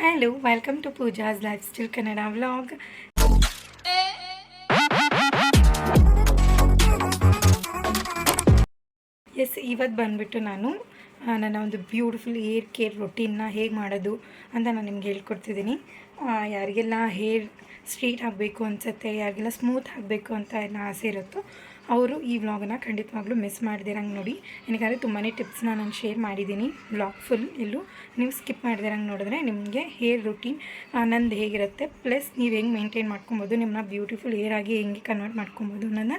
Hello welcome to Pooja's lifestyle Kannada vlogs ಇವತ್ತು ಬಂದುಬಿಟ್ಟು ನಾನು ನನ್ನ ಒಂದು ಬ್ಯೂಟಿಫುಲ್ ಏರ್ ಕೇರ್ ರೊಟೀನ್ನ ಹೇಗೆ ಮಾಡೋದು ಅಂತ ನಾನು ನಿಮ್ಗೆ ಹೇಳ್ಕೊಡ್ತಿದ್ದೀನಿ. ಯಾರಿಗೆಲ್ಲ ಹೇರ್ ಸ್ಟ್ರೀಟ್ ಆಗಬೇಕು ಅನ್ಸುತ್ತೆ, ಯಾರಿಗೆಲ್ಲ ಸ್ಮೂತ್ ಆಗಬೇಕು ಅಂತ ಏನೋ ಆಸೆ ಇರುತ್ತೋ ಅವರು ಈ ವ್ಲಾಗನ್ನ ಖಂಡಿತವಾಗ್ಲೂ ಮಿಸ್ ಮಾಡ್ದಿರಂಗೆ ನೋಡಿ. ನನಗಾದ್ರೆ ತುಂಬಾ ಟಿಪ್ಸ್ನ ನಾನು ಶೇರ್ ಮಾಡಿದ್ದೀನಿ ವ್ಲಾಗ್ ಫುಲ್ ಎಲ್ಲೂ. ನೀವು ಸ್ಕಿಪ್ ಮಾಡ್ದಿರಂಗೆ ನೋಡಿದ್ರೆ ನಿಮಗೆ ಹೇರ್ ರುಟೀನ್ ನಂದು ಹೇಗಿರುತ್ತೆ ಪ್ಲಸ್ ನೀವು ಹೆಂಗೆ ಮೇಂಟೈನ್ ಮಾಡ್ಕೊಬೋದು ನಿಮ್ಮನ್ನ ಬ್ಯೂಟಿಫುಲ್ ಹೇರ್ ಆಗಿ ಹೆಂಗೆ ಕನ್ವರ್ಟ್ ಮಾಡ್ಕೊಬೋದು ಅನ್ನೋದನ್ನ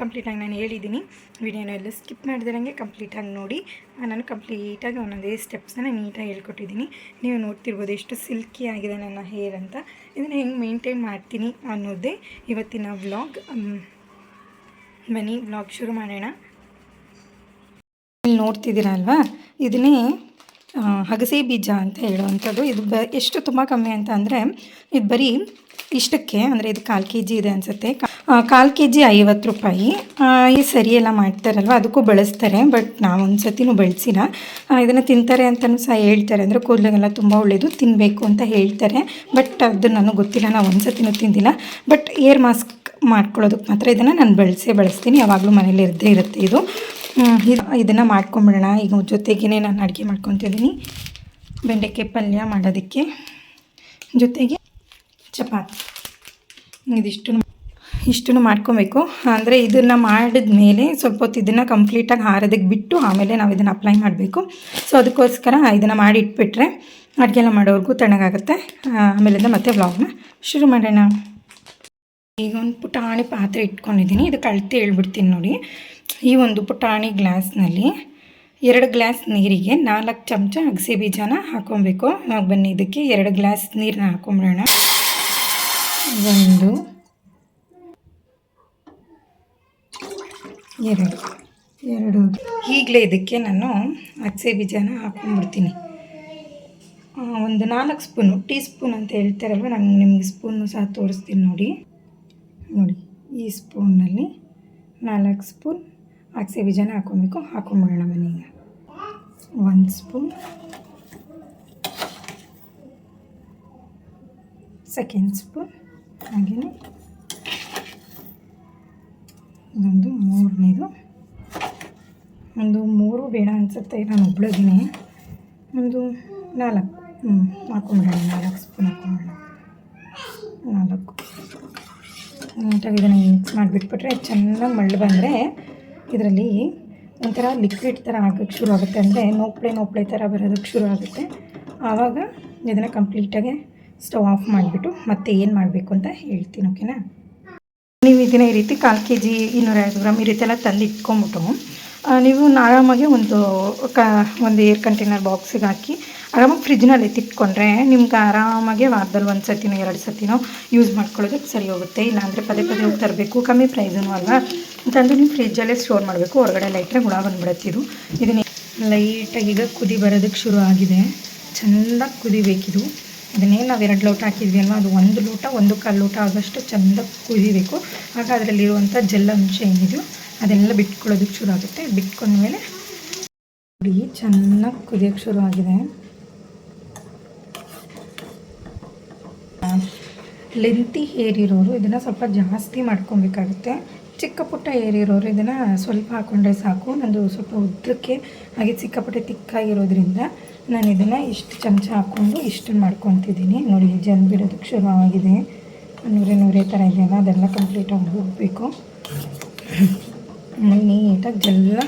ಕಂಪ್ಲೀಟಾಗಿ ನಾನು ಹೇಳಿದ್ದೀನಿ ವಿಡಿಯೋನ ಎಲ್ಲ ಸ್ಕಿಪ್ ಮಾಡಿದಿರಂಗೆ ಕಂಪ್ಲೀಟಾಗಿ ನೋಡಿ. ನಾನು ಕಂಪ್ಲೀಟಾಗಿ ಒಂದೊಂದೇ ಸ್ಟೆಪ್ಸ್ನ ನೀಟಾಗಿ ಹೇಳ್ಕೊಟ್ಟಿದ್ದೀನಿ ನೀವು ನೋಡ್ತಿರ್ಬೋದು ಎಷ್ಟು ಸಿಲ್ಕಿ ಆಗಿದೆ ನನ್ನ ಹೇರ್ ಅಂತ. ಇದನ್ನು ಹೆಂಗೆ ಮೇಂಟೈನ್ ಮಾಡ್ತೀನಿ ಅನ್ನೋದೇ ಇವತ್ತಿನ ವ್ಲಾಗ್ ಬನ್ನಿ ಬ್ಲಾಗ್ ಶುರು ಮಾಡೋಣ. ಇಲ್ಲಿ ನೋಡ್ತಿದ್ದೀರಾ ಅಲ್ವಾ? ಇದನ್ನೇ ಹಗಸೆ ಬೀಜ ಅಂತ ಹೇಳುವಂಥದ್ದು. ಇದು ಬ, ಎಷ್ಟು ತುಂಬ ಕಮ್ಮಿ ಅಂತ ಅಂದರೆ, ಇದು ಬರೀ ಇಷ್ಟಕ್ಕೆ, ಅಂದರೆ ಇದು ಕಾಲು ಕೆ ಜಿ ಇದೆ ಅನಿಸುತ್ತೆ. ಕಾಲು ಕೆ ಜಿ ಐವತ್ತು ರೂಪಾಯಿ. ಈ ಸರಿ ಎಲ್ಲ ಮಾಡ್ತಾರಲ್ವ? ಅದಕ್ಕೂ ಬಳಸ್ತಾರೆ, ಬಟ್ ನಾವು ಒಂದು ಸತಿನೂ ಬಳಸಿಲ್ಲ ಇದನ್ನು ತಿಂತಾರೆ ಅಂತಲೂ ಸಹ ಹೇಳ್ತಾರೆ. ಅಂದರೆ ಕೂದಲಿಗೆಲ್ಲ ತುಂಬ ಒಳ್ಳೆಯದು ತಿನ್ನಬೇಕು ಅಂತ ಹೇಳ್ತಾರೆ. ಬಟ್ ಅದು ನನಗೆ ಗೊತ್ತಿಲ್ಲ, ನಾವು ಒಂದು ಸತಿನೂ ತಿಂದಿಲ್ಲ. ಬಟ್ ಏರ್ ಮಾಸ್ಕ್ ಮಾಡ್ಕೊಳ್ಳೋದಕ್ಕೆ ಮಾತ್ರ ಇದನ್ನು ನಾನು ಬಳಸೇ ಬೆಳೆಸ್ತೀನಿ. ಯಾವಾಗಲೂ ಮನೇಲಿ ಇರದೇ ಇರುತ್ತೆ ಇದು. ಇದನ್ನು ಮಾಡ್ಕೊಂಬಿಡೋಣ. ಈಗ ಜೊತೆಗೇ ನಾನು ಅಡುಗೆ ಮಾಡ್ಕೊತಿದ್ದೀನಿ ಬೆಂಡೆಕಾಯಿ ಪಲ್ಯ ಮಾಡೋದಕ್ಕೆ. ಜೊತೆಗೆ ಚಪಾತಿ. ಇದಿಷ್ಟು ಇಷ್ಟನ್ನು ಮಾಡ್ಕೊಬೇಕು. ಅಂದರೆ ಇದನ್ನು ಮಾಡಿದ ಮೇಲೆ ಸ್ವಲ್ಪ ಹೊತ್ತು ಇದನ್ನು ಕಂಪ್ಲೀಟಾಗಿ ಹಾರೋದಕ್ಕೆ ಬಿಟ್ಟು ಆಮೇಲೆ ನಾವು ಇದನ್ನು ಅಪ್ಲೈ ಮಾಡಬೇಕು. ಸೊ ಅದಕ್ಕೋಸ್ಕರ ಇದನ್ನು ಮಾಡಿ ಇಟ್ಬಿಟ್ರೆ ಅಡುಗೆ ಎಲ್ಲ ಮಾಡೋರ್ಗೂ ತಣ್ಣಗಾಗುತ್ತೆ. ಆಮೇಲಿಂದ ಮತ್ತೆ ವ್ಲಾಗ್ನ ಶುರು ಮಾಡೋಣ. ಈಗ ಒಂದು ಪುಟಾಣಿ ಪಾತ್ರೆ ಇಟ್ಕೊಂಡಿದ್ದೀನಿ. ಇದು ಅಳತೆ ಹೇಳ್ಬಿಡ್ತೀನಿ ನೋಡಿ. ಈ ಒಂದು ಪುಟಾಣಿ ಗ್ಲಾಸ್ನಲ್ಲಿ ಎರಡು ಗ್ಲಾಸ್ ನೀರಿಗೆ ನಾಲ್ಕು ಚಮಚ ಅಗಸೆ ಬೀಜನ ಹಾಕೊಬೇಕು ಬನ್ನಿ, ಇದಕ್ಕೆ ಎರಡು ಗ್ಲಾಸ್ ನೀರನ್ನ ಹಾಕೊಂಬಿಡೋಣ. ಒಂದು, ಎರಡು ಎರಡು. ಈಗಲೇ ಇದಕ್ಕೆ ನಾನು ಅಗಸೆ ಬೀಜನ ಹಾಕೊಂಡ್ಬಿಡ್ತೀನಿ ಒಂದು ನಾಲ್ಕು ಸ್ಪೂನು, ಟೀ ಸ್ಪೂನ್ ಅಂತ ಹೇಳ್ತಾರಲ್ವ, ನಾನು ನಿಮಗೆ ಸ್ಪೂನು ಸಹ ತೋರಿಸ್ತೀನಿ ನೋಡಿ. ನೋಡಿ, ಈ ಸ್ಪೂನಲ್ಲಿ ನಾಲ್ಕು ಸ್ಪೂನ್ ಅಗಸೆ ಬೀಜನ ಹಾಕೊಬೇಕು ಹಾಕೊಂಬಿಡೋಣ ಮನೆಗೆ ಒಂದು ಸ್ಪೂನ್ ಸೆಕೆಂಡ್ ಸ್ಪೂನ್. ಹಾಗೆಯೇ ಇದೊಂದು ಮೂರನೇದು. ಒಂದು ಮೂರು ಬೇಡ ಅನಿಸುತ್ತೆ, ನಾನು ಒಬ್ಳಿದ್ದೀನಿ ಒಂದು ನಾಲ್ಕು ಹ್ಞೂ ಹಾಕೊಂಬಿಡೋಣ ನಾಲ್ಕು ಸ್ಪೂನ್ ಹಾಕೊಂಬಿಡೋಣ ನಾಲ್ಕು. ನೀಟಾಗಿ ಇದನ್ನು ಮಿಕ್ಸ್ ಮಾಡಿಬಿಟ್ಬಿಟ್ರೆ ಚೆನ್ನಾಗಿ ಮಳ್ಳು ಬಂದರೆ ಇದರಲ್ಲಿ ಒಂಥರ ಲಿಕ್ವಿಡ್ ಥರ ಆಗೋಕ್ಕೆ ಶುರು ಆಗುತ್ತೆ. ಅಂದರೆ ನೋಪ್ಳೆ ನೋಪ್ಳೆ ಥರ ಬರೋದಕ್ಕೆ ಶುರು ಆಗುತ್ತೆ. ಆವಾಗ ಇದನ್ನು ಕಂಪ್ಲೀಟಾಗಿ ಸ್ಟವ್ ಆಫ್ ಮಾಡಿಬಿಟ್ಟು ಮತ್ತೆ ಏನು ಮಾಡಬೇಕು ಅಂತ ಹೇಳ್ತೀನಿ ಓಕೆನಾ ನೀವು ಇದನ್ನ ಈ ರೀತಿ ಕಾಲು ಕೆ ಜಿ ಇನ್ನೂರೈವತ್ತು ಗ್ರಾಮ್ ಈ ರೀತಿ ಎಲ್ಲ ತಂದು ಇಟ್ಕೊಂಬಿಟ್ಟು ನೀವು ಆರಾಮಾಗಿ ಒಂದು ಕ ಒಂದು ಏರ್ ಕಂಟೈನರ್ ಬಾಕ್ಸಿಗೆ ಹಾಕಿ, ಆರಾಮಾಗಿ ಫ್ರಿಜ್ನಲ್ಲಿ ಎತ್ತಿಟ್ಕೊಂಡ್ರೆ ನಿಮ್ಗೆ ಆರಾಮಾಗಿ ವಾರದಲ್ಲಿ ಒಂದು ಸತಿನೋ ಎರಡು ಸತಿನೋ ಯೂಸ್ ಮಾಡ್ಕೊಳ್ಳೋದಕ್ಕೆ ಸರಿ ಹೋಗುತ್ತೆ. ಇಲ್ಲಾಂದರೆ ಪದೇ ಪದೇ ಹೋಗಿ ತರಬೇಕು, ಕಮ್ಮಿ ಪ್ರೈಸೂ ಅಲ್ವಾ? ಅಂತಂದು ನೀವು ಫ್ರಿಜ್ಜಲ್ಲೇ ಸ್ಟೋರ್ ಮಾಡಬೇಕು. ಹೊರಗಡೆ ಲೈಟ್ರೆ ಹುಳ ಬಂದ್ಬಿಡುತ್ತೆ ಇದು. ಇದನ್ನ ಲೈಟಾಗಿ ಈಗ ಕುದಿ ಬರೋದಕ್ಕೆ ಶುರು ಆಗಿದೆ. ಚೆಂದ ಕುದಿಬೇಕಿದು ಅದನ್ನೇ ನಾವು ಎರಡು ಲೋಟ ಹಾಕಿದ್ವಿ ಅಲ್ವಾ? ಅದು ಒಂದು ಲೋಟ, ಒಂದು ಕಾಲು ಲೋಟ ಆಗೋಷ್ಟು ಚೆಂದ ಕುದಿಬೇಕು. ಆಗ ಅದರಲ್ಲಿರುವಂಥ ಜಲ್ಲಂಶ ಅಂಶ ಏನಿದೆಯೋ ಅದೆಲ್ಲ ಬಿಟ್ಕೊಳ್ಳೋದಕ್ಕೆ ಶುರು ಆಗುತ್ತೆ ಬಿಟ್ಕೊಂಡ್ಮೇಲೆ ನೋಡಿ, ಚೆನ್ನಾಗಿ ಕುದಿಯೋಕ್ಕೆ ಶುರು ಆಗಿದೆ ಲೆಂತಿ ಹೇರ್ ಇರೋರು ಇದನ್ನು ಸ್ವಲ್ಪ ಜಾಸ್ತಿ ಮಾಡ್ಕೊಬೇಕಾಗುತ್ತೆ. ಚಿಕ್ಕ ಪುಟ್ಟ ಹೇರ್ ಇರೋರು ಇದನ್ನು ಸ್ವಲ್ಪ ಹಾಕ್ಕೊಂಡ್ರೆ ಸಾಕು. ನಂದು ಸ್ವಲ್ಪ ಉದ್ದಕ್ಕೆ ಹಾಗೆ ಸಿಕ್ಕಾಪಟ್ಟೆ ತಿಕ್ಕಾಗಿರೋದ್ರಿಂದ ನಾನು ಇದನ್ನು ಇಷ್ಟು ಚಮಚ ಹಾಕ್ಕೊಂಡು ಇಷ್ಟನ್ನು ಮಾಡ್ಕೊತಿದ್ದೀನಿ. ನೋಡಿ, ಜನ್ ಬಿಡೋದಕ್ಕೆ ಶುರುವಾಗಿದೆ. ನೂರೇ ನೂರೇ ಥರ ಇದೆಯಲ್ಲ, ಅದೆಲ್ಲ ಕಂಪ್ಲೀಟಾಗಿ ಹೋಗಬೇಕು. ನೀಟಾಗಿ ಜೆಲ್ಲ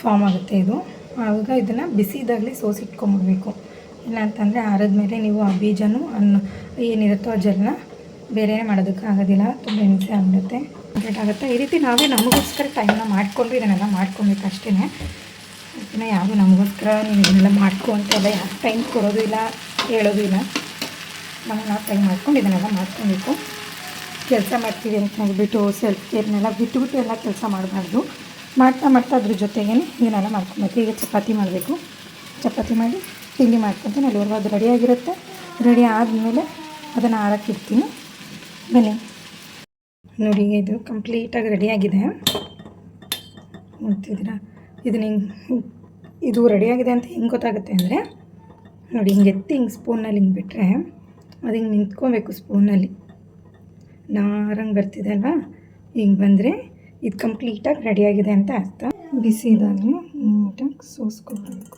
ಫಾರ್ಮ್ ಆಗುತ್ತೆ ಇದು. ಆವಾಗ ಇದನ್ನು ಬಿಸಿದಾಗಲೇ ಸೋಸಿಟ್ಕೊಂಬಿಡ್ಬೇಕು ಇಲ್ಲ ಅಂತಂದರೆ ಆರಿದ್ಮೇಲೆ ನೀವು ಆ ಬೀಜನೂ ಅನ್ನ, ಏನಿರುತ್ತೋ ಆ ಜೆಲ್ನ ಬೇರೆ ಮಾಡೋದಕ್ಕೆ ಆಗೋದಿಲ್ಲ. ತುಂಬ ಹಿಂಸೆ ಆಗಿಬಿಡುತ್ತೆ. ಕಂಪ್ಲೀಟ್ ಆಗುತ್ತೆ. ಈ ರೀತಿ ನಾವೇ ನಮಗೋಸ್ಕರ ಟೈಮ್ನ ಮಾಡಿಕೊಂಡು ಇದನ್ನೆಲ್ಲ ಮಾಡ್ಕೊಬೇಕು ಅಷ್ಟೇ ಇದನ್ನು ಯಾರು ನಮಗೋಸ್ಕರ ನೀವು ಇದನ್ನೆಲ್ಲ ಮಾಡ್ಕೊ ಅಂತೆಲ್ಲ ಯಾರು ಟೈಮ್ ಕೊಡೋದು ಇಲ್ಲ ಹೇಳೋದು ಇಲ್ಲ. ನಾವು ಟೈಮ್ ಮಾಡ್ಕೊಂಡು ಇದನ್ನೆಲ್ಲ ಮಾಡ್ಕೊಬೇಕು. ಕೆಲಸ ಮಾಡ್ತೀವಿ ಅಂತ ನೋಡ್ಬಿಟ್ಟು ಸೆಲ್ಫ್ ಕೇರ್ನೆಲ್ಲ ಬಿಟ್ಟುಬಿಟ್ಟು ಎಲ್ಲ ಕೆಲಸ ಮಾಡಬಾರ್ದು. ಮಾಡ್ತಾ ಮಾಡ್ತಾ ಅದ್ರ ಜೊತೆಗೇ ಇದನ್ನೆಲ್ಲ ಮಾಡ್ಕೊಬೇಕು ಈಗ ಚಪಾತಿ ಮಾಡಬೇಕು. ಚಪಾತಿ ಮಾಡಿ ತಿಂಡಿ ಮಾಡ್ಕೊತೀನಿ ಅಲ್ಲಿವರೆಗೂ ಅದು ರೆಡಿಯಾಗಿರುತ್ತೆ ರೆಡಿ ಆದಮೇಲೆ ಅದನ್ನು ಆರಕ್ಕಿಡ್ತೀನಿ ಬನ್ನಿ. ನೋಡಿ, ಇದು ಕಂಪ್ಲೀಟಾಗಿ ರೆಡಿಯಾಗಿದೆ ನೋಡ್ತಿದ್ದೀರಾ? ಇದನ್ನ ಇದು ರೆಡಿಯಾಗಿದೆ ಅಂತ ಹೆಂಗೆ ಗೊತ್ತಾಗುತ್ತೆ ಅಂದರೆ, ನೋಡಿ, ಹಿಂಗೆ ಎತ್ತಿ ಹಿಂಗೆ ಸ್ಪೂನಲ್ಲಿ ಹಿಂಗೆ ಬಿಟ್ಟರೆ ಅದು ಹಿಂಗೆ ನಿಂತ್ಕೊಬೇಕು ಸ್ಪೂನಲ್ಲಿ ನಾರಂಗೆ ಬರ್ತಿದೆ ಅಲ್ವಾ? ಹಿಂಗೆ ಬಂದರೆ ಇದು ಕಂಪ್ಲೀಟಾಗಿ ರೆಡಿಯಾಗಿದೆ ಅಂತ ಅರ್ಥ. ಬಿಸಿ ಇದಾಗಲಿ ನೀಟಾಗಿ ಸೋಸ್ಕೊಳ್ಬೇಕು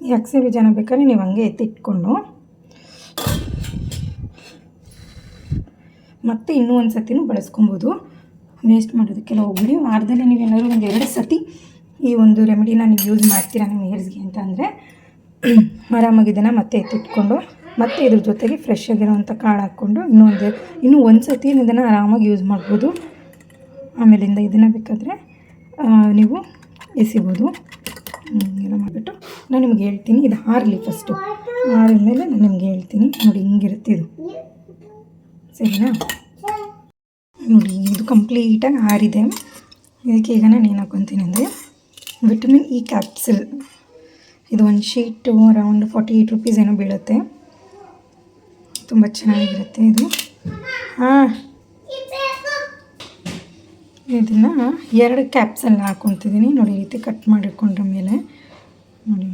ಅಗಸೆ ಬೀಜನ ಬೇಕಾದ್ರೆ ನೀವು ಹಂಗೆ ಎತ್ತಿಟ್ಕೊಂಡು. ಮತ್ತೆ ಇನ್ನೂ ಒಂದು ಸತಿನೂ ಬಳಸ್ಕೊಬೋದು. ವೇಸ್ಟ್ ಮಾಡೋದಕ್ಕೆಲ್ಲ ಹೋಗ್ಬಿಡಿ. ವಾರದಲ್ಲಿ ನೀವೇನಾದ್ರು ಒಂದು ಎರಡು ಸತಿ ಈ ಒಂದು ರೆಮಿಡಿನ ನೀವು ಯೂಸ್ ಮಾಡ್ತೀರಾ ನಿಮ್ಮ ಹೇರ್ಸ್ಗೆ ಅಂತ ಅಂದರೆ ಆರಾಮಾಗಿ ಇದನ್ನು ಮತ್ತೆ ಎತ್ತಿಟ್ಕೊಂಡು, ಮತ್ತು ಇದ್ರ ಜೊತೆಗೆ ಫ್ರೆಶ್ ಆಗಿರೋವಂಥ ಕಾಳು ಹಾಕ್ಕೊಂಡು ಇನ್ನೊಂದು ಇನ್ನೂ ಒಂದು ಸತಿ ಇದನ್ನು ಆರಾಮಾಗಿ ಯೂಸ್ ಮಾಡ್ಬೋದು. ಆಮೇಲಿಂದ ಇದನ್ನು ಬೇಕಾದರೆ ನೀವು ಎಸಿಬೋದು. ಎಲ್ಲ ಮಾಡಿಬಿಟ್ಟು ನಾನು ನಿಮ್ಗೆ ಹೇಳ್ತೀನಿ, ಇದು ಹಾರಲಿ ಫಸ್ಟು ಆರಿದ ಮೇಲೆ ನಾನು ನಿಮ್ಗೆ ಹೇಳ್ತೀನಿ. ನೋಡಿ ಹಿಂಗಿರುತ್ತೆ ಇದು. ಸರಿನಾ? ನೋಡಿ, ಇದು ಕಂಪ್ಲೀಟಾಗಿ ಹಾರಿದೆ. ಇದಕ್ಕೆ ಈಗ ನಾನು ಏನು ಹಾಕ್ಕೊತೀನಿ ಅಂದರೆ ವಿಟಮಿನ್ ಇ ಕ್ಯಾಪ್ಸಿಲ್ ಇದು ಒಂದು sheet around forty eight rupees ಏನೋ ಬೀಳುತ್ತೆ. ತುಂಬ ಚೆನ್ನಾಗಿರುತ್ತೆ ಇದು. ಹಾಂ. ಇದನ್ನು ಎರಡು ಕ್ಯಾಪ್ಸಲ್ಲಿ ಹಾಕ್ಕೊತಿದ್ದೀನಿ ನೋಡಿ, ಈ ರೀತಿ ಕಟ್ ಮಾಡಿಕೊಂಡ್ರ ಮೇಲೆ. ನೋಡಿ.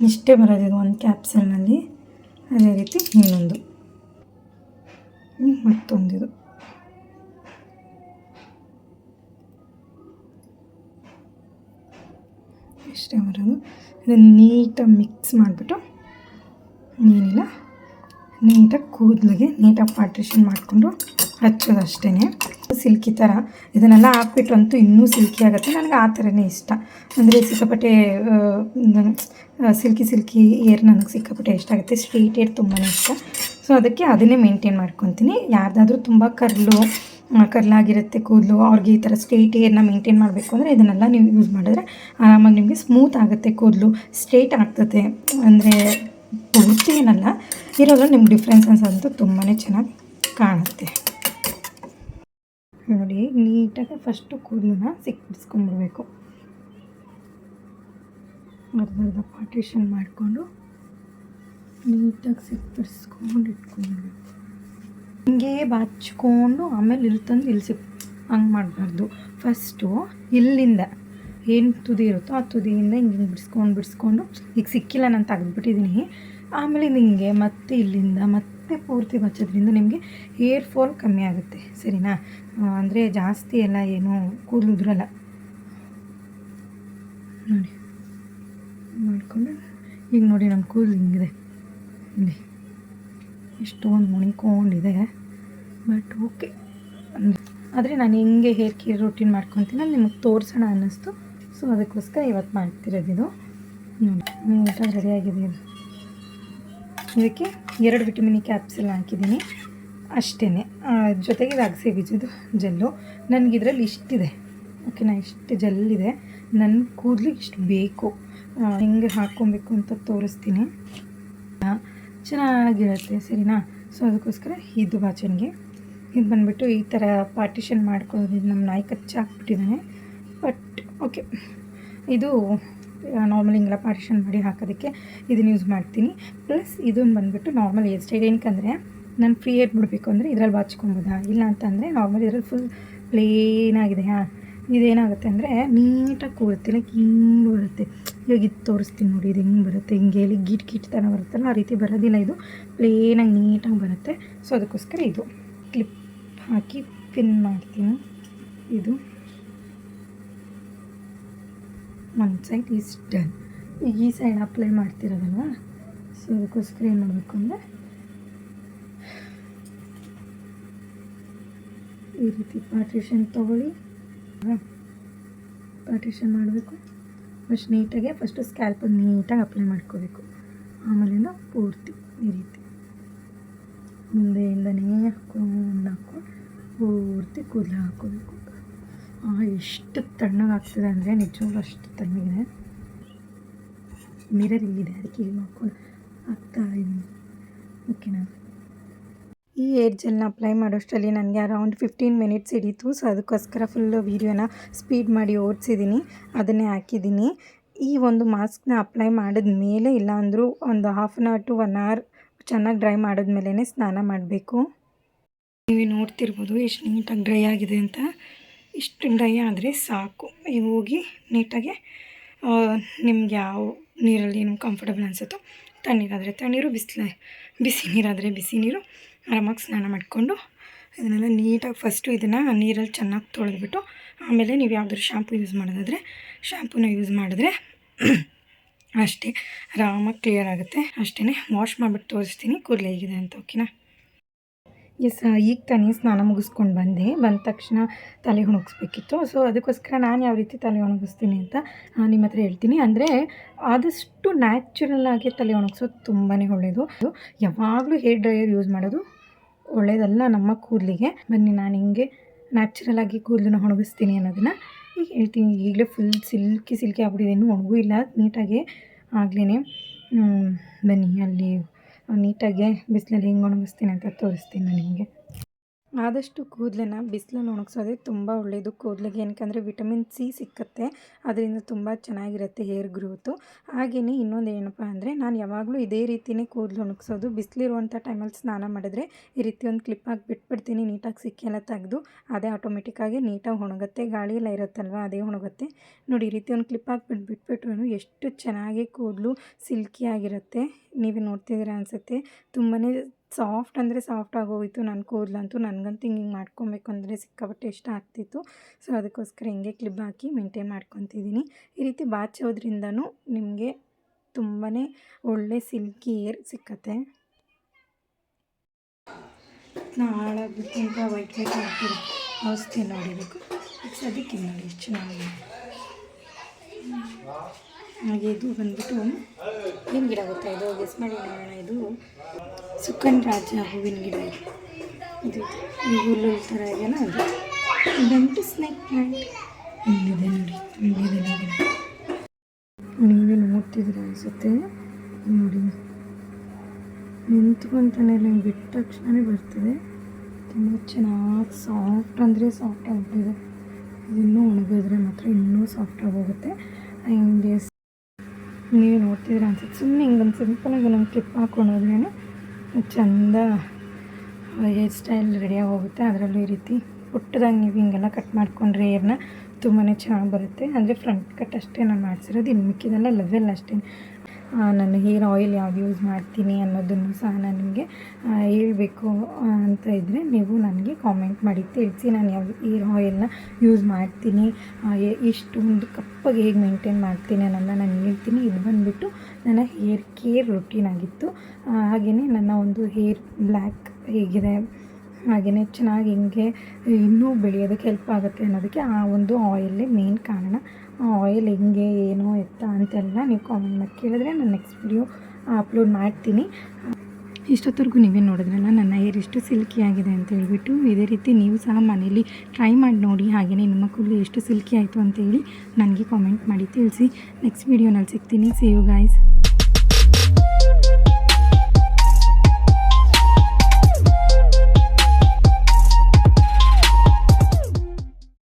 ಇಷ್ಟೇ ಬರೋದು ಇದು ಒಂದು ಕ್ಯಾಪ್ಸಲ್ನಲ್ಲಿ ಅದೇ ರೀತಿ ಇನ್ನೊಂದು. ಮತ್ತೊಂದಿದು ಇಷ್ಟೇ ಬರೋದು ಇದನ್ನು ನೀಟಾಗಿ ಮಿಕ್ಸ್ ಮಾಡಿಬಿಟ್ಟು ಏನಿಲ್ಲ ನೀಟಾಗಿ ಕೂದಲಿಗೆ ನೀಟಾಗಿ ಪಾರ್ಟಿಷನ್ ಮಾಡಿಕೊಂಡು ಹಚ್ಚೋದು ಅಷ್ಟೇ ಸಿಲ್ಕಿ ಥರ. ಇದನ್ನೆಲ್ಲ ಹಾಕ್ಬಿಟ್ಟು ಅಂತೂ ಇನ್ನೂ ಸಿಲ್ಕಿ ಆಗುತ್ತೆ. ನನಗೆ ಆ ಥರನೇ ಇಷ್ಟ. ಅಂದರೆ ಸಿಕ್ಕಾಪಟ್ಟೆ ಸಿಲ್ಕಿ ಸಿಲ್ಕಿ ಏರ್ ನನಗೆ ಸಿಕ್ಕಾಪಟ್ಟೆ ಇಷ್ಟ ಆಗುತ್ತೆ. ಸ್ಟ್ರೀಟ್ ಏರ್ ತುಂಬಾ ಇಷ್ಟ. ಸೊ ಅದಕ್ಕೆ ಅದನ್ನೇ ಮೇಂಟೈನ್ ಮಾಡ್ಕೊತೀನಿ. ಯಾರ್ದಾದ್ರೂ ತುಂಬ ಕರ್ಲು ಕರ್ಲಾಗಿರುತ್ತೆ ಕೂದಲು, ಅವ್ರಿಗೆ ಈ ಥರ ಸ್ಟ್ರೇಟ್ ಏರ್ನ ಮೇಂಟೈನ್ ಮಾಡಬೇಕು ಅಂದರೆ ಇದನ್ನೆಲ್ಲ ನೀವು ಯೂಸ್ ಮಾಡಿದ್ರೆ ಆರಾಮಾಗಿ ನಿಮಗೆ ಸ್ಮೂತ್ ಆಗುತ್ತೆ ಕೂದಲು ಸ್ಟ್ರೇಟ್ ಆಗ್ತದೆ. ಅಂದರೆ ಪೂರ್ತಿ ಏನಲ್ಲ ಇರೋದ್ರ ನಿಮ್ಗೆ ಡಿಫ್ರೆನ್ಸಸ್ ಅಂತೂ ತುಂಬಾ ಚೆನ್ನಾಗಿ ಕಾಣುತ್ತೆ. ನೋಡಿ, ನೀಟಾಗಿ ಫಸ್ಟು ಕೂದಲನ್ನ ಸಿಕ್ಕಿಸ್ಕೊಂಡ್ಬಿಡ್ಬೇಕು ಅರ್ಧ ಪಾರ್ಟಿಷನ್ ಮಾಡಿಕೊಂಡು ನೀಟಾಗಿ ಸಿಕ್ಕಿಸ್ಕೊಂಡು ಇಟ್ಕೊಂಡ್ಬಿಡ್ಬೇಕು. ಹಿಂಗೆ ಬಾಚ್ಕೊಂಡು ಆಮೇಲೆ ಇಲ್ಲಿ ತಂದು ಇಲ್ಲಿ ಸಿಕ್ ಹಂಗೆ ಮಾಡಬಾರ್ದು. ಫಸ್ಟು ಇಲ್ಲಿಂದ ಏನು ತುದಿ ಇರುತ್ತೋ ಆ ತುದಿಯಿಂದ ಹಿಂಗೆ ಹಿಂಗೆ ಬಿಡಿಸ್ಕೊಂಡು ಬಿಡಿಸ್ಕೊಂಡು, ಈಗ ಸಿಕ್ಕಿಲ್ಲ ನಾನು ತೆಗೆದ್ಬಿಟ್ಟಿದ್ದೀನಿ ಆಮೇಲೆ ಹಿಂಗೆ ಮತ್ತೆ ಇಲ್ಲಿಂದ ಮತ್ತೆ ಪೂರ್ತಿ ಬಚ್ಚೋದ್ರಿಂದ ನಿಮಗೆ ಹೇರ್ ಫಾಲ್ ಕಮ್ಮಿ ಆಗುತ್ತೆ. ಸರಿನಾ? ಅಂದರೆ ಜಾಸ್ತಿ ಎಲ್ಲ ಏನು ಕೂದಲು ನೋಡಿ. ಮಾಡಿಕೊಂಡು, ಈಗ ನೋಡಿ ನಮ್ಮ ಕೂದಲು ಹಿಂಗಿದೆ. ಇಲ್ಲಿ ಎಷ್ಟೊಂದು ಮುಣಿಕೊಂಡಿದೆ ಬಟ್ ಓಕೆ. ಆದರೆ ನಾನು ಹೆಂಗೆ ಹೇರ್ ಕೇರ್ ರೂಟೀನ್ ಮಾಡ್ಕೊತೀನಿ ಅಲ್ಲಿ ನಿಮಗೆ ತೋರಿಸೋಣ ಅನ್ನಿಸ್ತು. ಸೊ, ಅದಕ್ಕೋಸ್ಕರ ಇವತ್ತು ಮಾಡ್ತಿರೋದು ಇದು. ನೋಡಿ ಊಟ ರೆಡಿಯಾಗಿದೆ ಇದು ಇದಕ್ಕೆ ಎರಡು ವಿಟಮಿನ್ ಕ್ಯಾಪ್ಸಲ್ ಹಾಕಿದ್ದೀನಿ. ಅಷ್ಟೇ ಜೊತೆಗೆ ಅಗಸೆ ಬೀಜದ್ದು ಜೆಲ್ಲು. ನನಗಿದ್ರಲ್ಲಿ ಇಷ್ಟಿದೆ. ಓಕೆನಾ, ಇಷ್ಟು ಜೆಲ್ಲಿದೆ. ನನ್ನ ಕೂದಲಿಗೆ ಇಷ್ಟು ಬೇಕು. ಹೆಂಗೆ ಹಾಕ್ಕೊಬೇಕು ಅಂತ ತೋರಿಸ್ತೀನಿ. ಚೆನ್ನಾಗಿರುತ್ತೆ, ಸರಿನಾ? ಸೊ, ಅದಕ್ಕೋಸ್ಕರ ಇದು ಬಾಚನ್ಗೆ ಇದು ಬಂದುಬಿಟ್ಟು ಈ ಥರ ಪಾರ್ಟಿಷನ್ ಮಾಡ್ಕೊಳ್ಳೋದು ನಮ್ಮ ನಾಯಿ ಕಚ್ಚಾಕ್ಬಿಟ್ಟಿದ್ದಾನೆ ಬಟ್ ಓಕೆ ಇದು ನಾರ್ಮಲ್ ಹಿಂಗೆಲ್ಲ ಪಾರ್ಟಿಷನ್ ಮಾಡಿ ಹಾಕೋದಕ್ಕೆ ಇದನ್ನು ಯೂಸ್ ಮಾಡ್ತೀನಿ. ಪ್ಲಸ್ ಇದನ್ನು ಬಂದುಬಿಟ್ಟು ನಾರ್ಮಲ್ ಸ್ಟೈಲ್ ಏನಕ್ಕಂದರೆ, ನಾನು ಫ್ರೀ ಏರ್ ಬಿಡಬೇಕು ಅಂದರೆ ಇದರಲ್ಲಿ ಬಾಚ್ಕೊಬೋದಾ ಇಲ್ಲ ಅಂತಂದರೆ ನಾರ್ಮಲ್ ಇದ್ರಲ್ಲಿ ಫುಲ್ ಪ್ಲೇನಾಗಿದೆ ಹಾಂ. ಇದೇನಾಗುತ್ತೆ ಅಂದರೆ ನೀಟಾಗಿ ಕೂರುತ್ತೆ ಲೈಕ್ ಹಿಂಗೆ ಬರುತ್ತೆ. ಇವಾಗ ಇದು ತೋರಿಸ್ತೀನಿ ನೋಡಿ, ಇದು ಹೆಂಗೆ ಬರುತ್ತೆ? ಹಿಂಗೆ ಹೇಳಿ ಗಿಟ್ ಗಿಟ್ ಥರ ಬರುತ್ತಲ್ಲ, ಆ ರೀತಿ ಬರೋದಿಲ್ಲ ಇದು. ಪ್ಲೇನಾಗಿ ನೀಟಾಗಿ ಬರುತ್ತೆ. ಸೊ ಅದಕ್ಕೋಸ್ಕರ ಇದು. ಕ್ಲಿಪ್ ಹಾಕಿ ಪಿನ್ ಮಾಡ್ತೀನಿ. ಇದು ಒಂದು ಸೈಡ್ ಈಸ್ ಡನ್ ಈ ಸೈಡ್ ಅಪ್ಲೈ ಮಾಡ್ತಿರೋದಲ್ವ? ಸೊ ಅದಕ್ಕೋಸ್ಕರ ಏನು ಮಾಡಬೇಕು ಅಂದರೆ ಈ ರೀತಿ ಪಾರ್ಟಿಷನ್ ತೊಗೊಳ್ಳಿ. ಪಾರ್ಟಿಷನ್ ಮಾಡಬೇಕು. ಫಸ್ಟ್ ನೀಟಾಗೆ ಫಸ್ಟು ಸ್ಕ್ಯಾಲ್ಪಲ್ಲಿ ನೀಟಾಗಿ ಅಪ್ಲೈ ಮಾಡ್ಕೋಬೇಕು. ಆಮೇಲಿಂದ ಪೂರ್ತಿ ಈ ರೀತಿ. ಮುಂದೆಯಿಂದನೇ ಹಾಕೊಂಡು ಹಾಕ್ಕೊಂಡು. ಪೂರ್ತಿ ಕೂದಲು ಹಾಕೋಬೇಕು. ಎಷ್ಟು ತಣ್ಣಗಾಗ್ತದೆ ಅಂದರೆ ನಿಜವಾಗ್ಲೂ ಅಷ್ಟು ತಣ್ಣಗಿದೆ. ಮಿರರ್ ಇಲ್ಲಿದೆ, ಅದಕ್ಕೆ ಇಲ್ಲಿ ಮಾಡ್ಕೊಂಡು ಹಾಕ್ತಾ ಇದ್ದೀನಿ ಓಕೆನಾ ಈ ಏರ್ ಜೆಲ್ನ ಅಪ್ಲೈ ಮಾಡೋಷ್ಟರಲ್ಲಿ ನನಗೆ ಅರೌಂಡ್ ಫಿಫ್ಟೀನ್ ಮಿನಿಟ್ಸ್ ಹಿಡೀತು. ಸೊ ಅದಕ್ಕೋಸ್ಕರ ಫುಲ್ಲು ವೀಡಿಯೋನ ಸ್ಪೀಡ್ ಮಾಡಿ ಓಡಿಸಿದ್ದೀನಿ ಅದನ್ನೇ ಹಾಕಿದ್ದೀನಿ ಈ ಒಂದು ಮಾಸ್ಕ್ನ ಅಪ್ಲೈ ಮಾಡಿದ ಮೇಲೆ ಇಲ್ಲಾಂದರೂ ಒಂದು half an hour to one hour ಚೆನ್ನಾಗಿ ಡ್ರೈ ಮಾಡಿದ್ಮೇಲೆ ಸ್ನಾನ ಮಾಡಬೇಕು. ನೀವು ನೋಡ್ತಿರ್ಬೋದು ಎಷ್ಟು ನೀಟಾಗಿ ಡ್ರೈ ಆಗಿದೆ ಅಂತ. ಇಷ್ಟು ಡ್ರೈ ಆದರೆ ಸಾಕು. ಹೋಗಿ ನೀಟಾಗಿ ನಿಮ್ಗೆ ಯಾವ ನೀರಲ್ಲಿ ನಿಮ್ಗೆ ಕಂಫರ್ಟಬಲ್ ಅನಿಸುತ್ತೋ ತಣ್ಣೀರಾದರೆ ತಣ್ಣೀರು, ಬಿಸಿಲ, ಬಿಸಿ ನೀರಾದರೆ ಬಿಸಿ ನೀರು ಆರಾಮಾಗಿ ಸ್ನಾನ ಮಾಡಿಕೊಂಡು ಇದನ್ನೆಲ್ಲ ನೀಟಾಗಿ ಫಸ್ಟು ಇದನ್ನು ನೀರಲ್ಲಿ ಚೆನ್ನಾಗಿ ತೊಳೆದ್ಬಿಟ್ಟು ಆಮೇಲೆ ನೀವು ಯಾವುದಾದ್ರು ಶ್ಯಾಂಪು ಯೂಸ್ ಮಾಡೋದಾದರೆ ಶ್ಯಾಂಪೂನ ಯೂಸ್ ಮಾಡಿದ್ರೆ ಅಷ್ಟೇ ಆರಾಮಾಗಿ ಕ್ಲಿಯರ್ ಆಗುತ್ತೆ. ಅಷ್ಟೇ ವಾಶ್ ಮಾಡಿಬಿಟ್ಟು ತೋರಿಸ್ತೀನಿ. ಕೂದಲು ಹೇಗಿದೆ ಅಂತ ಓಕೆನಾ ಎಸ್ ಈಗ ತಾನೇ ಸ್ನಾನ ಮುಗಿಸ್ಕೊಂಡು ಬಂದೆ. ಬಂದ ತಕ್ಷಣ ತಲೆ ಒಣಗಿಸ್ಬೇಕಿತ್ತು. ಸೊ ಅದಕ್ಕೋಸ್ಕರ ನಾನು ಯಾವ ರೀತಿ ತಲೆ ಒಣಗಿಸ್ತೀನಿ ಅಂತ ನಿಮ್ಮ ಹತ್ರ ಹೇಳ್ತೀನಿ. ಅಂದರೆ, ಆದಷ್ಟು ನ್ಯಾಚುರಲ್ಲಾಗಿ ತಲೆ ಒಣಗಿಸೋದು ತುಂಬಾ ಒಳ್ಳೆಯದು ಯಾವಾಗಲೂ ಹೇರ್ ಡ್ರೈಯರ್ ಯೂಸ್ ಮಾಡೋದು ಒಳ್ಳೆಯದಲ್ಲ ನಮ್ಮ ಕೂದಲಿಗೆ. ಬನ್ನಿ, ನಾನು ಹಿಂಗೆ ನ್ಯಾಚುರಲ್ ಆಗಿ ಕೂದಲನ್ನ ಒಣಗಿಸ್ತೀನಿ ಅನ್ನೋದನ್ನು ಈಗ ಹೇಳ್ತೀನಿ. ಈಗಲೇ ಫುಲ್ ಸಿಲ್ಕಿ ಸಿಲ್ಕಿ ಆಗ್ಬಿಟ್ಟಿದೆ. ಇನ್ನೂ ಒಣಗೂ ಇಲ್ಲ ನೀಟಾಗಿ ಆಗ್ಲೇ ಬನ್ನಿ, ಅಲ್ಲಿ ನೀಟಾಗಿ ಬಿಸಿಲಲ್ಲಿ ಹೆಂಗೆ ಒಣಗಿಸ್ತೀನಿ ಅಂತ ತೋರಿಸ್ತೀನಿ ನಾನು ನಿಮಗೆ. ಆದಷ್ಟು ಕೂದಲನ್ನ ಬಿಸಿಲಲ್ಲಿ ಒಣಗಿಸೋದೇ ತುಂಬ ಒಳ್ಳೆಯದು ಕೂದಲಿಗೆ ಏನಕ್ಕಂದರೆ ವಿಟಮಿನ್ ಸಿ ಸಿಕ್ಕತ್ತೆ. ಅದರಿಂದ ತುಂಬ ಚೆನ್ನಾಗಿರುತ್ತೆ ಹೇರ್ ಗ್ರೋತು. ಹಾಗೆಯೇ ಇನ್ನೊಂದು ಏನಪ್ಪ ಅಂದರೆ ನಾನು ಯಾವಾಗಲೂ ಇದೇ ರೀತಿಯೇ ಕೂದಲು ಒಣಗಿಸೋದು. ಬಿಸಿಲಿರುವಂಥ ಟೈಮಲ್ಲಿ ಸ್ನಾನ ಮಾಡಿದ್ರೆ ಈ ರೀತಿ ಒಂದು ಕ್ಲಿಪ್ ಹಾಕಿ ಬಿಟ್ಬಿಡ್ತೀನಿ, ನೀಟಾಗಿ ಸಿಕ್ಕೆಲ್ಲ ತೆಗೆದು, ಅದೇ ಆಟೋಮೆಟಿಕ್ಕಾಗಿ ನೀಟಾಗಿ ಒಣಗುತ್ತೆ. ಗಾಳಿ ಎಲ್ಲ ಇರುತ್ತಲ್ವ, ಅದೇ ಒಣಗುತ್ತೆ. ನೋಡಿ ಈ ರೀತಿ ಒಂದು ಕ್ಲಿಪ್ ಹಾಕ್ಬಿಟ್ಟು ಬಿಟ್ಬಿಟ್ರು ಎಷ್ಟು ಚೆನ್ನಾಗಿ ಕೂದಲು ಸಿಲ್ಕಿಯಾಗಿರುತ್ತೆ ನೀವೇ ನೋಡ್ತಿದ್ದೀರಾ ಅನಿಸುತ್ತೆ. ತುಂಬಾ ಸಾಫ್ಟ್ ಅಂದರೆ ಸಾಫ್ಟ್ ಆಗೋಗಿತ್ತು. ನನ್ನ ಕೂದಲಂತೂ ನನಗಂತೂ ಹಿಂಗೆ ಹಿಂಗೆ ಮಾಡ್ಕೊಬೇಕು ಅಂದರೆ ಸಿಕ್ಕಾಪಟ್ಟೆ ಇಷ್ಟ ಆಗ್ತಿತ್ತು. ಸೊ ಅದಕ್ಕೋಸ್ಕರ ಹಿಂಗೆ ಕ್ಲಿಪ್ ಹಾಕಿ ಮೇಂಟೈನ್ ಮಾಡ್ಕೊತಿದ್ದೀನಿ. ಈ ರೀತಿ ಬಾಚೋದ್ರಿಂದನೂ ನಿಮಗೆ ತುಂಬಾ ಒಳ್ಳೆ ಸಿಲ್ಕಿ ಏರ್ ಸಿಕ್ಕತ್ತೆ. ಹಾಳಾಗ್ಬಿಟ್ಟು ಅಂತ ವೈಟ್ ವೈಟ್ ಆಗ್ತಿದೆ ಔಷಧಿ ನೋಡಿಬೇಕು ಅದಕ್ಕೆ ನೋಡಿ, ಎಷ್ಟು ಚೆನ್ನಾಗಿದೆ. ಹಾಗೆ ಇದು ಬಂದ್ಬಿಟ್ಟು ಏನು ಗಿಡ ಗೊತ್ತಾ? ಇದು ಗೆಸ್ ಮಾಡಿ ನೋಡೋಣ ಇದು ಸುಖನ್ ರಾಜ ಹೂವಿನ ಗಿಡ ಇದು. ಇದು ಈ ಹುಲ್ಲು ಥರ ಇದೆಯಲ್ಲ ಅದು. ಬೆಂಟು ಸ್ನೇಕ್ ಪ್ಲಾಂಟ್. ಇಲ್ಲಿದೆ ನೋಡಿ, ಇಲ್ಲಿದೆ ಗಿಡ ನೀವೇ ನೋಡ್ತಿದ್ರೆ ಅನಿಸುತ್ತೆ? ನೋಡಿ. ನಿಂತ್ಕೊಂತಾನೆ ಹಿಂಗೆ ಬಿಟ್ಟ ತಕ್ಷಣವೇ ಬರ್ತದೆ. ತುಂಬ ಚೆನ್ನಾಗಿ ಸಾಫ್ಟ್ ಅಂದರೆ ಸಾಫ್ಟ್ ಆಗ್ಬಿಟ್ಟಿದೆ. ಇನ್ನೂ ಒಣಗಿದ್ರೆ ಮಾತ್ರ ಇನ್ನೂ ಸಾಫ್ಟ್ ಆಗೋಗುತ್ತೆ ಹಿಂಗೆ ನೀವು ನೋಡ್ತಿದ್ರೆ ಅನ್ಸುತ್ತೆ ಸುಮ್ಮನೆ ಹಿಂಗೆ ಒಂದು ಸಿಂಪಲಾಗಿ ಒಂದೊಂದು ಕ್ಲಿಪ್ ಹಾಕ್ಕೊಂಡೋದ್ರೇ ಚಂದ ಹೇರ್ ಸ್ಟೈಲ್ ರೆಡಿಯಾಗಿ ಹೋಗುತ್ತೆ ಅದರಲ್ಲೂ ಈ ರೀತಿ ಪುಟ್ಟದಾಗಿ ನೀವು ಹಿಂಗೆಲ್ಲ ಕಟ್ ಮಾಡಿಕೊಂಡ್ರೆ ಏರ್ನ ತುಂಬಾ ಚೆನ್ನಾಗಿ ಬರುತ್ತೆ. ಅಂದರೆ ಫ್ರಂಟ್ ಕಟ್ ಅಷ್ಟೇ ನಾನು ಮಾಡಿಸಿರೋದು, ಇನ್ನು ಮಿಕ್ಕಿದೆಲ್ಲ ಲೆವೆಲ್ ಅಷ್ಟೇ. ನಾನು ಹೇರ್ ಆಯಿಲ್ ಯಾವ್ದು ಯೂಸ್ ಮಾಡ್ತೀನಿ ಅನ್ನೋದನ್ನು ಸಹ ನಾನು ನಿಮಗೆ ಹೇಳಬೇಕು ಅಂತ ಇದ್ದರೆ ನೀವು ನನಗೆ ಕಾಮೆಂಟ್ ಮಾಡಿ, ತಿಳಿಸಿ ನಾನು ಯಾವ ಹೇರ್ ಆಯಿಲ್ನ ಯೂಸ್ ಮಾಡ್ತೀನಿ ಇಷ್ಟೊಂದು ಕಪ್ಪಾಗಿ ಹೇಗೆ ಮೇಂಟೈನ್ ಮಾಡ್ತೀನಿ ಅನ್ನೋದನ್ನ ನಾನು ಹೇಳ್ತೀನಿ. ಇದು ಬಂದುಬಿಟ್ಟು ನನ್ನ ಹೇರ್ ಕೇರ್ ರೊಟೀನ್ ಆಗಿತ್ತು. ಹಾಗೆಯೇ ನನ್ನ ಒಂದು ಹೇರ್ ಬ್ಲ್ಯಾಕ್ ಹೇಗಿದೆ ಹಾಗೆಯೇ ಚೆನ್ನಾಗಿ ಹಿಂಗೆ ಇನ್ನೂ ಬೆಳೆಯೋದಕ್ಕೆ ಹೆಲ್ಪ್ ಆಗುತ್ತೆ ಅನ್ನೋದಕ್ಕೆ ಆ ಒಂದು ಆಯಿಲ್ಲೇ ಮೇನ್ ಕಾರಣ. ಆಯಿಲ್ ಹೆಂಗೆ, ಏನು, ಎತ್ತ ಅಂತೆಲ್ಲ ನೀವು ಕಾಮೆಂಟ್ ಮಾಡಿ ಕೇಳಿದ್ರೆ ನಾನು ನೆಕ್ಸ್ಟ್ ವಿಡಿಯೋ ಅಪ್ಲೋಡ್ ಮಾಡ್ತೀನಿ. ಇಷ್ಟೊತ್ತವರೆಗೂ ನೀವೇ ನೋಡಿದ್ರಲ್ಲ, ನನ್ನ ಹೇರ್ ಎಷ್ಟು ಸಿಲ್ಕಿ ಆಗಿದೆ ಅಂತ ಹೇಳ್ಬಿಟ್ಟು, ಇದೇ ರೀತಿ ನೀವು ಸಹ ಮನೇಲಿ ಟ್ರೈ ಮಾಡಿ ನೋಡಿ ಹಾಗೆಯೇ ನಿಮ್ಮ ಕೂದಲು ಎಷ್ಟು ಸಿಲ್ಕಿ ಆಯಿತು ಅಂತೇಳಿ ನನಗೆ ಕಾಮೆಂಟ್ ಮಾಡಿ ತಿಳಿಸಿ. ನೆಕ್ಸ್ಟ್ ವೀಡಿಯೋನಲ್ಲಿ ಸಿಗ್ತೀನಿ. C you guys